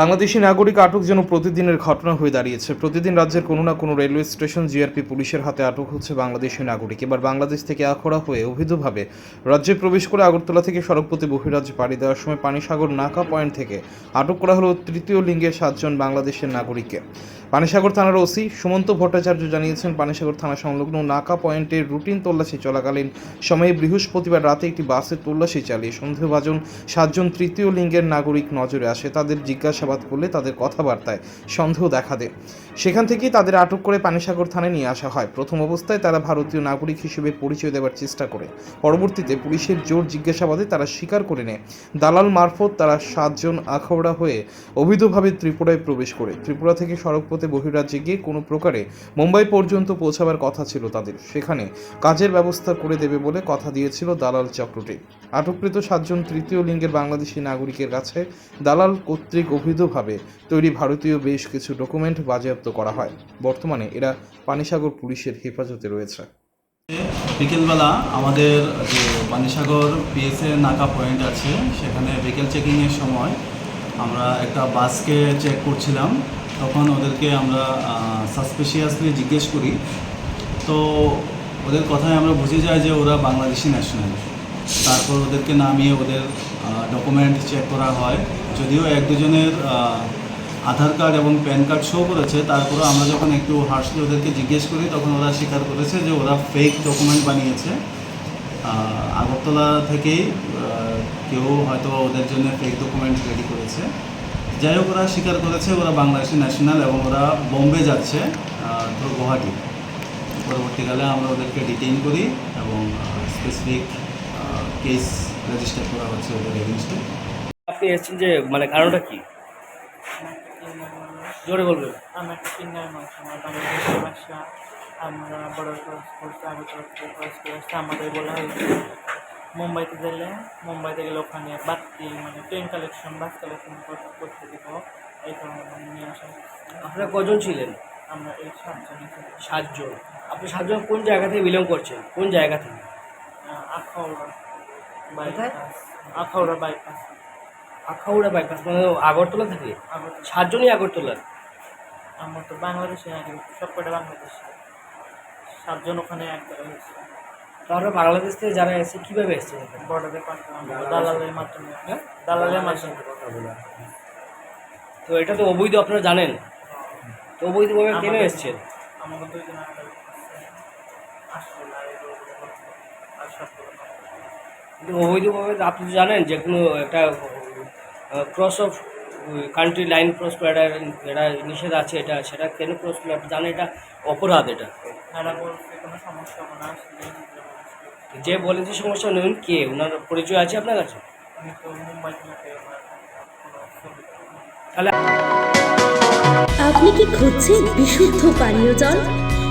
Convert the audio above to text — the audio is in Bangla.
বাংলাদেশি নাগরিক আটক যেন প্রতিদিনের ঘটনা হয়ে দাঁড়িয়েছে। প্রতিদিন রাজ্যের কোনো না কোনো রেলওয়ে স্টেশন জিআরপি পুলিশের হাতে আটক হচ্ছে বাংলাদেশি নাগরিক। এবার বাংলাদেশ থেকে আখড়া হয়ে অবৈধভাবে রাজ্যে প্রবেশ করে আগরতলা থেকে সড়কপথে বহিরাজ্যে পাড়ি দেওয়ার সময় পানিসাগর নাকা পয়েন্ট থেকে আটক করা হলো তৃতীয় লিঙ্গের সাতজন বাংলাদেশের নাগরিককে। পানিসাগর থানার ওসি সুমন্ত ভট্টাচার্য জানিয়েছেন, পানিসাগর থানা সংলগ্ন নাকা পয়েন্টের রুটিন তল্লাশি চলাকালীন সময়ে বৃহস্পতিবার রাতে একটি বাসে তল্লাশি চালিয়ে সন্দেহভাজন সাতজন তৃতীয় লিঙ্গের নাগরিক নজরে আসে। তাদের জিজ্ঞাসাবাদ করলে তাদের কথাবার্তায় সন্দেহ দেখা দেয়। সেখান থেকেই তাদের আটক করে পানিসাগর থানায় নিয়ে আসা হয়। প্রথম অবস্থায় তারা ভারতীয় নাগরিক হিসেবে পরিচয় দেওয়ার চেষ্টা করে। পরবর্তীতে পুলিশের জোর জিজ্ঞাসাবাদে তারা স্বীকার করে নেয়। দালাল মারফত তারা সাতজন আখাউড়া হয়ে অবৈধভাবে ত্রিপুরায় প্রবেশ করে। ত্রিপুরা থেকে সড়কপথে বহিরাজ্যে গিয়ে কোনো প্রকারে মুম্বাই পর্যন্ত পৌঁছাবার কথা ছিল তাদের। সেখানে কাজের ব্যবস্থা করে দেবে বলে কথা দিয়েছিল দালাল চক্রটি। আটককৃত সাতজন তৃতীয় লিঙ্গের বাংলাদেশি নাগরিকের কাছে দালাল কর্তৃক অবৈধভাবে তৈরি ভারতীয় বেশ কিছু ডকুমেন্ট বাজেয়াপ্ত করা হয়। বর্তমানে এরা পানিসাগর পুলিশের হেফাজতে রয়েছে। বিকেলবেলা আমাদের যে পানিসাগর পিএসএ নাকা পয়েন্ট আছে, সেখানে বিকেল চেকিংয়ের সময় আমরা একটা বাসকে চেক করছিলাম। তখন ওদেরকে আমরা সাসপিশিয়াসলি জিজ্ঞেস করি। তো ওদের কথায় আমরা বুঝে যাই যে ওরা বাংলাদেশি ন্যাশনাল তারপর ওদেরকে নামিয়ে ওদের ডকুমেন্ট চেক করা হয়। যদিও এক দুজনের আধার কার্ড এবং প্যান কার্ড শো করেছে তারপরে আমরা যখন একটু হার্সলি ওদেরকে জিজ্ঞেস করি, তখন ওরা স্বীকার করেছে যে ওরা ফেক ডকুমেন্ট বানিয়েছে। আগরতলা থেকেই কেউ হয়তো ওদের জন্য ফেক ডকুমেন্ট রেডি করেছে। যাই হোক, ওরা স্বীকার করেছে, ওরা বাংলাদেশি ন্যাশনাল এবং ওরা বোম্বে যাচ্ছে থ্রু গুয়াহাটি। পরবর্তীকালে আমরা ওদেরকে ডিটেইন করি এবং স্পেসিফিক কেস রেজিস্টার করা হচ্ছে ওদের এগেনস্টে আপনি এসেছেন যে মানে কারণটা কি? জোরে বলবেন। আমরা কিন্নার মানুষ আমার বাংলাদেশের ভাষা আমরা বড় ক্লাস করছি আগে ক্লাস ক্লাস করে আমাদের বলা হয়েছে মুম্বাইতে গেলে মুম্বাইতে গেলে ওখানে বাতি মানে ট্রেন কালেকশন বাস কালেকশন করতে দিব এই কারণে নিয়ে আসা আপনারা কজন ছিলেন? আমরা এই সাতজন সাতজন। আপনি সাতজন কোন জায়গা থেকে বিলং করছেন? কোন জায়গা থেকে? আখাউড়া কোথায়? আখাউড়া বাইপাস আখাউড়া বাইপাস মানে আগরতলা থেকে? সাতজনই আগরতলা আমরা তো বাংলাদেশে সব কটা বাংলাদেশে। সাতজন ওখানে এক হয়েছে। তারপরে বাংলাদেশ থেকে যারা এসে কীভাবে এসছে বর্ডারে দালালের মাধ্যমে। হ্যাঁ? দালালের মাধ্যমে। তো এটা তো অবৈধ আপনারা জানেন। তো অবৈধভাবে কেন আমাদের- এসছেন? আমাকে দুইজন আসলে আর অবৈধভাবে আপনি তো জানেন যে কোনো একটা cross of country line cross করা এটা এটা নিষেধ আছে এটা সেটা কেন ক্রস করলে আপনি জানেন এটা? অপরাধ এটা। এরা বলছে কোনো সমস্যা। যে যে নেই কে? ওনার পরিচয় আছে আপনার কাছে। তাহলে আপনি কি খুঁজছেন বিশুদ্ধ পানীয় জল?